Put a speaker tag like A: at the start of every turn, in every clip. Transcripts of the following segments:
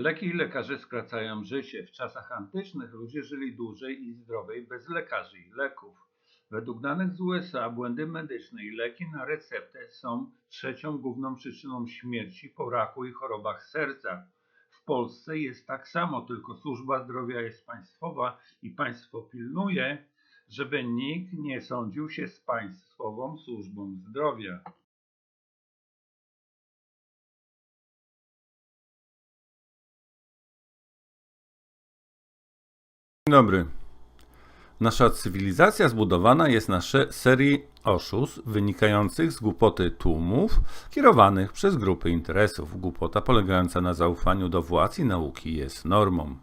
A: Leki i lekarze skracają życie. W czasach antycznych ludzie żyli dłużej i zdrowiej bez lekarzy i leków. Według danych z USA błędy medyczne i leki na receptę są trzecią główną przyczyną śmierci po raku i chorobach serca. W Polsce jest tak samo, tylko służba zdrowia jest państwowa i państwo pilnuje, żeby nikt nie sądził się z państwową służbą zdrowia.
B: Dzień dobry. Nasza cywilizacja zbudowana jest na serii oszustw wynikających z głupoty tłumów kierowanych przez grupy interesów. Głupota polegająca na zaufaniu do władz i nauki jest normą.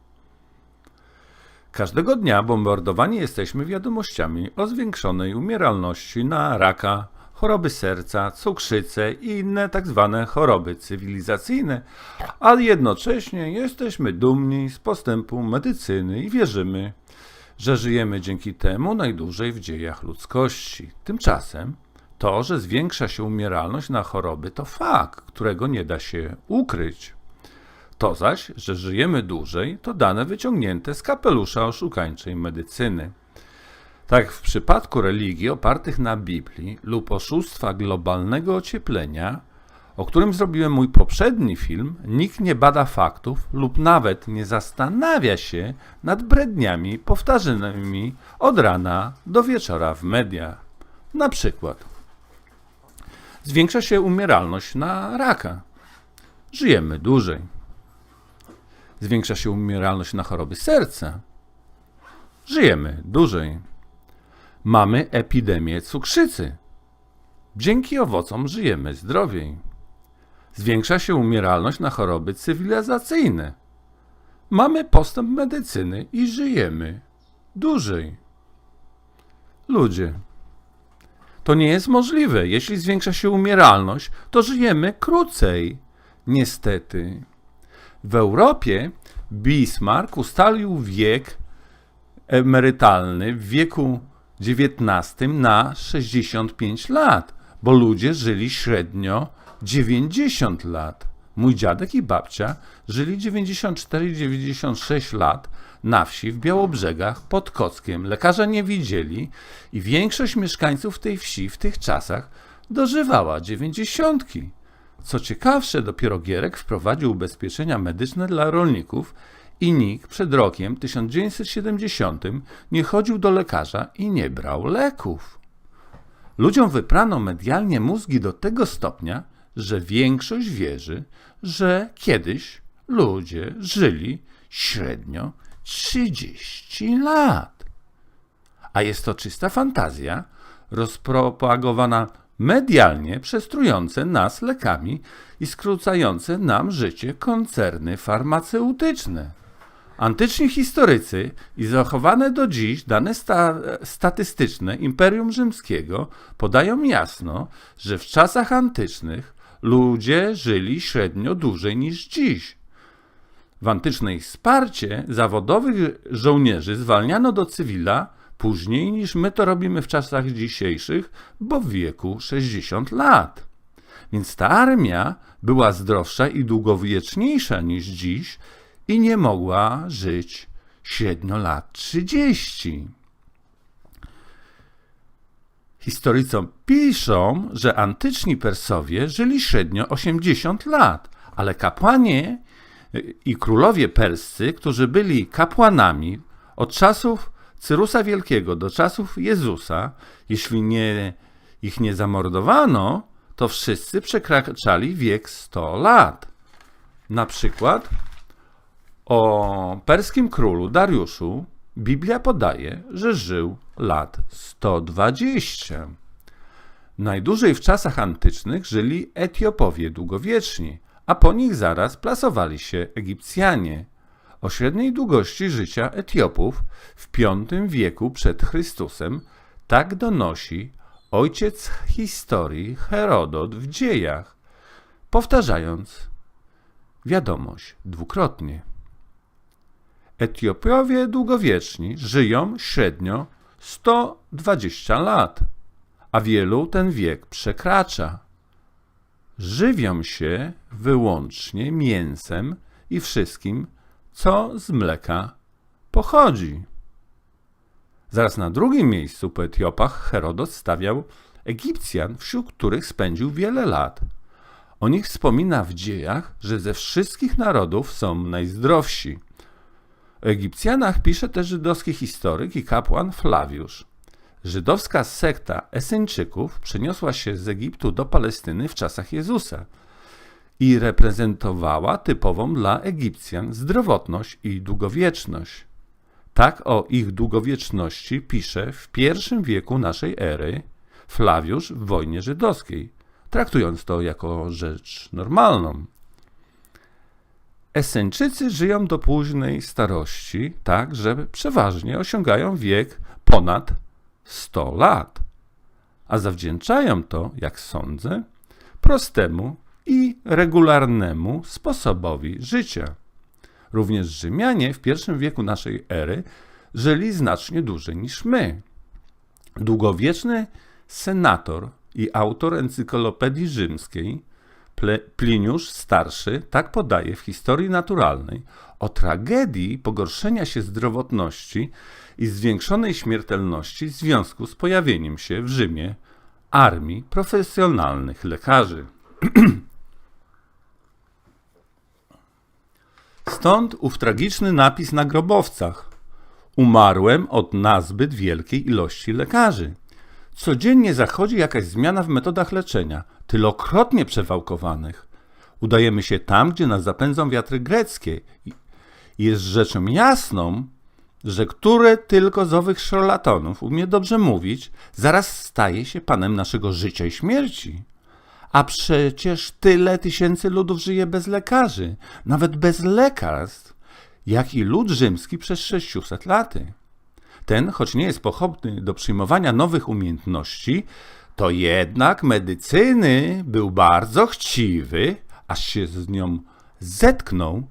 B: Każdego dnia bombardowani jesteśmy wiadomościami o zwiększonej umieralności na raka, choroby serca, cukrzycę i inne tzw. choroby cywilizacyjne, a jednocześnie jesteśmy dumni z postępu medycyny i wierzymy, że żyjemy dzięki temu najdłużej w dziejach ludzkości. Tymczasem to, że zwiększa się umieralność na choroby, to fakt, którego nie da się ukryć. To zaś, że żyjemy dłużej, to dane wyciągnięte z kapelusza oszukańczej medycyny. Tak w przypadku religii opartych na Biblii lub oszustwa globalnego ocieplenia, o którym zrobiłem mój poprzedni film, nikt nie bada faktów lub nawet nie zastanawia się nad bredniami powtarzanymi od rana do wieczora w mediach. Na przykład zwiększa się umieralność na raka. Żyjemy dłużej. Zwiększa się umieralność na choroby serca. Żyjemy dłużej. Mamy epidemię cukrzycy. Dzięki owocom żyjemy zdrowiej. Zwiększa się umieralność na choroby cywilizacyjne. Mamy postęp medycyny i żyjemy dłużej. Ludzie. To nie jest możliwe. Jeśli zwiększa się umieralność, to żyjemy krócej. Niestety. W Europie Bismarck ustalił wiek emerytalny w wieku XIX na 65 lat, bo ludzie żyli średnio 90 lat. Mój dziadek i babcia żyli 94-96 lat na wsi w Białobrzegach pod Kockiem. Lekarza nie widzieli i większość mieszkańców tej wsi w tych czasach dożywała 90. Co ciekawsze, dopiero Gierek wprowadził ubezpieczenia medyczne dla rolników i nikt przed rokiem 1970 nie chodził do lekarza i nie brał leków. Ludziom wyprano medialnie mózgi do tego stopnia, że większość wierzy, że kiedyś ludzie żyli średnio 30 lat. A jest to czysta fantazja, rozpropagowana medialnie przez trujące nas lekami i skrócające nam życie koncerny farmaceutyczne. Antyczni historycy i zachowane do dziś dane sta statystyczne Imperium Rzymskiego podają jasno, że w czasach antycznych ludzie żyli średnio dłużej niż dziś. W antycznej wsparcie zawodowych żołnierzy zwalniano do cywila później niż my to robimy w czasach dzisiejszych, bo w wieku 60 lat. Więc ta armia była zdrowsza i długowieczniejsza niż dziś i nie mogła żyć średnio lat 30. Historycy piszą, że antyczni Persowie żyli średnio 80 lat, ale kapłanie i królowie perscy, którzy byli kapłanami od czasów Cyrusa Wielkiego do czasów Jezusa, jeśli nie, ich nie zamordowano, to wszyscy przekraczali wiek 100 lat. Na przykład o perskim królu Dariuszu Biblia podaje, że żył lat 120. Najdłużej w czasach antycznych żyli Etiopowie długowieczni, a po nich zaraz plasowali się Egipcjanie. O średniej długości życia Etiopów w V wieku przed Chrystusem tak donosi ojciec historii Herodot w dziejach, powtarzając wiadomość dwukrotnie. Etiopowie długowieczni żyją średnio 120 lat, a wielu ten wiek przekracza. Żywią się wyłącznie mięsem i wszystkim, co z mleka pochodzi. Zaraz na drugim miejscu po Etiopach Herodot stawiał Egipcjan, wśród których spędził wiele lat. O nich wspomina w dziejach, że ze wszystkich narodów są najzdrowsi. O Egipcjanach pisze też żydowski historyk i kapłan Flawiusz. Żydowska sekta Eseńczyków przeniosła się z Egiptu do Palestyny w czasach Jezusa i reprezentowała typową dla Egipcjan zdrowotność i długowieczność. Tak o ich długowieczności pisze w pierwszym wieku naszej ery Flawiusz w wojnie żydowskiej, traktując to jako rzecz normalną. Eseńczycy żyją do późnej starości, tak że przeważnie osiągają wiek ponad 100 lat, a zawdzięczają to, jak sądzę, prostemu i regularnemu sposobowi życia. Również Rzymianie w pierwszym wieku naszej ery żyli znacznie dłużej niż my. Długowieczny senator i autor encyklopedii rzymskiej Pliniusz Starszy tak podaje w historii naturalnej o tragedii pogorszenia się zdrowotności i zwiększonej śmiertelności w związku z pojawieniem się w Rzymie armii profesjonalnych lekarzy. Stąd ów tragiczny napis na grobowcach. Umarłem od nazbyt wielkiej ilości lekarzy. Codziennie zachodzi jakaś zmiana w metodach leczenia, tylokrotnie przewałkowanych. Udajemy się tam, gdzie nas zapędzą wiatry greckie. Jest rzeczą jasną, że który tylko z owych szarlatanów umie dobrze mówić, zaraz staje się panem naszego życia i śmierci. A przecież tyle tysięcy ludów żyje bez lekarzy, nawet bez lekarstw, jak i lud rzymski przez 600 laty. Ten, choć nie jest pochopny do przyjmowania nowych umiejętności, to jednak medycyny był bardzo chciwy, aż się z nią zetknął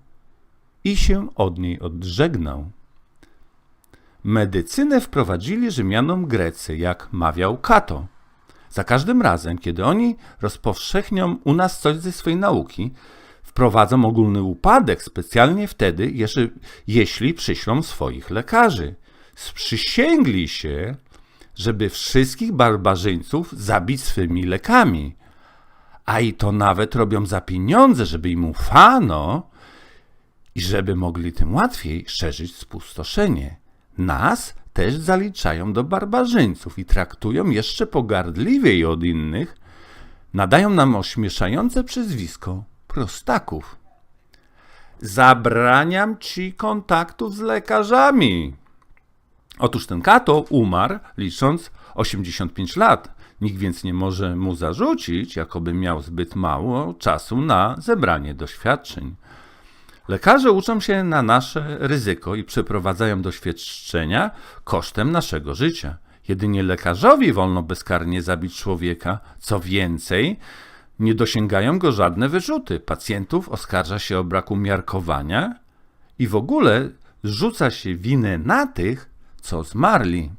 B: i się od niej odżegnał. Medycynę wprowadzili Rzymianom Grecy, jak mawiał Kato. Za każdym razem, kiedy oni rozpowszechnią u nas coś ze swojej nauki, wprowadzą ogólny upadek specjalnie wtedy, jeśli, jeśli przyślą swoich lekarzy. Sprzysięgli się, żeby wszystkich barbarzyńców zabić swymi lekami. A i to nawet robią za pieniądze, żeby im ufano i żeby mogli tym łatwiej szerzyć spustoszenie. Nas też zaliczają do barbarzyńców i traktują jeszcze pogardliwiej od innych, nadają nam ośmieszające przyzwisko prostaków. Zabraniam ci kontaktów z lekarzami. Otóż ten Kato umarł licząc 85 lat. Nikt więc nie może mu zarzucić, jakoby miał zbyt mało czasu na zebranie doświadczeń. Lekarze uczą się na nasze ryzyko i przeprowadzają doświadczenia kosztem naszego życia. Jedynie lekarzowi wolno bezkarnie zabić człowieka. Co więcej, nie dosięgają go żadne wyrzuty. Pacjentów oskarża się o brak umiarkowania i w ogóle zrzuca się winę na tych, co zmarli.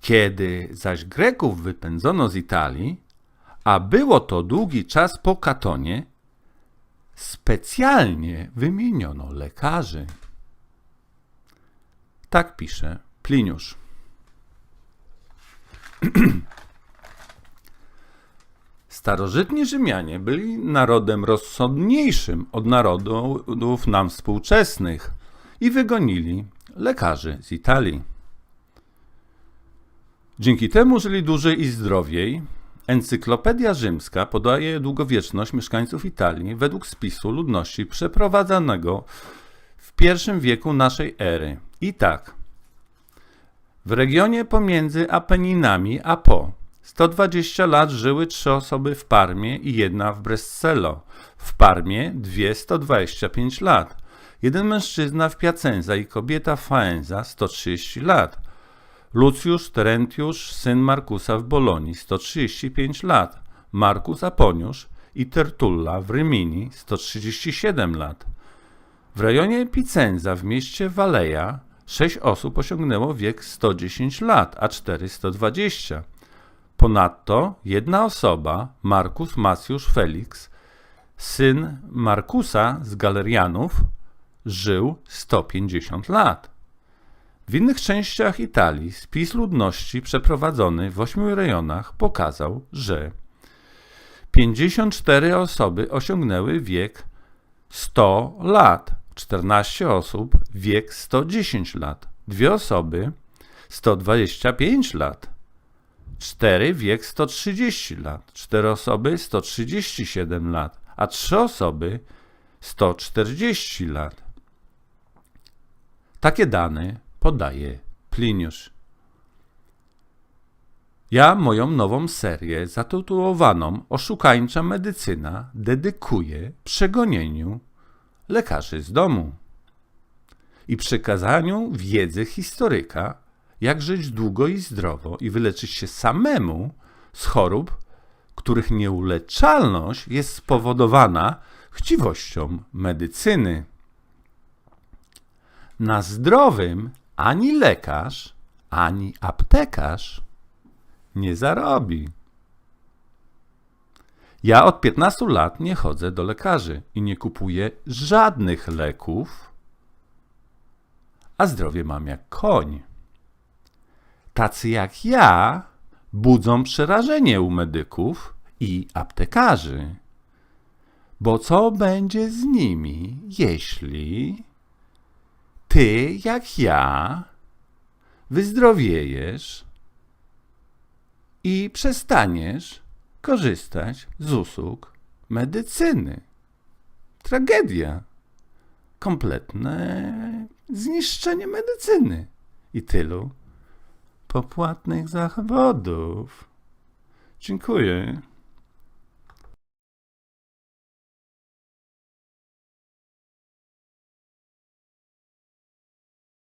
B: Kiedy zaś Greków wypędzono z Italii, a było to długi czas po Katonie, specjalnie wymieniono lekarzy. Tak pisze Pliniusz. Starożytni Rzymianie byli narodem rozsądniejszym od narodów nam współczesnych i wygonili lekarzy z Italii. Dzięki temu żyli dłużej i zdrowiej. Encyklopedia Rzymska podaje długowieczność mieszkańców Italii według spisu ludności przeprowadzanego w I wieku naszej ery. I tak. W regionie pomiędzy Apeninami a Po 120 lat żyły trzy osoby w Parmie i jedna w Brescello. W Parmie dwie 125 lat. Jeden mężczyzna w Piacenza i kobieta Faenza 130 lat. Lucjusz Terentiusz, syn Markusa w Bolonii 135 lat. Markus Aponiusz i Tertulla w Rymini 137 lat. W rejonie Picenza w mieście Waleja sześć osób osiągnęło wiek 110 lat, a cztery 120. Ponadto jedna osoba, Markus Macjusz Felix, syn Markusa z Galerianów, żył 150 lat. W innych częściach Italii spis ludności przeprowadzony w ośmiu rejonach pokazał, że 54 osoby osiągnęły wiek 100 lat, 14 osób wiek 110 lat, dwie osoby 125 lat, 4 wiek 130 lat, 4 osoby 137 lat, a 3 osoby 140 lat. Takie dane podaje Pliniusz. Ja moją nową serię zatytułowaną Oszukańcza medycyna dedykuję przegonieniu lekarzy z domu i przekazaniu wiedzy historyka, jak żyć długo i zdrowo i wyleczyć się samemu z chorób, których nieuleczalność jest spowodowana chciwością medycyny. Na zdrowym ani lekarz, ani aptekarz nie zarobi. Ja od 15 lat nie chodzę do lekarzy i nie kupuję żadnych leków, a zdrowie mam jak koń. Tacy jak ja budzą przerażenie u medyków i aptekarzy. Bo co będzie z nimi, jeśli ty, jak ja, wyzdrowiejesz i przestaniesz korzystać z usług medycyny? Tragedia. Kompletne zniszczenie medycyny i tylu popłatnych zawodów. Dziękuję.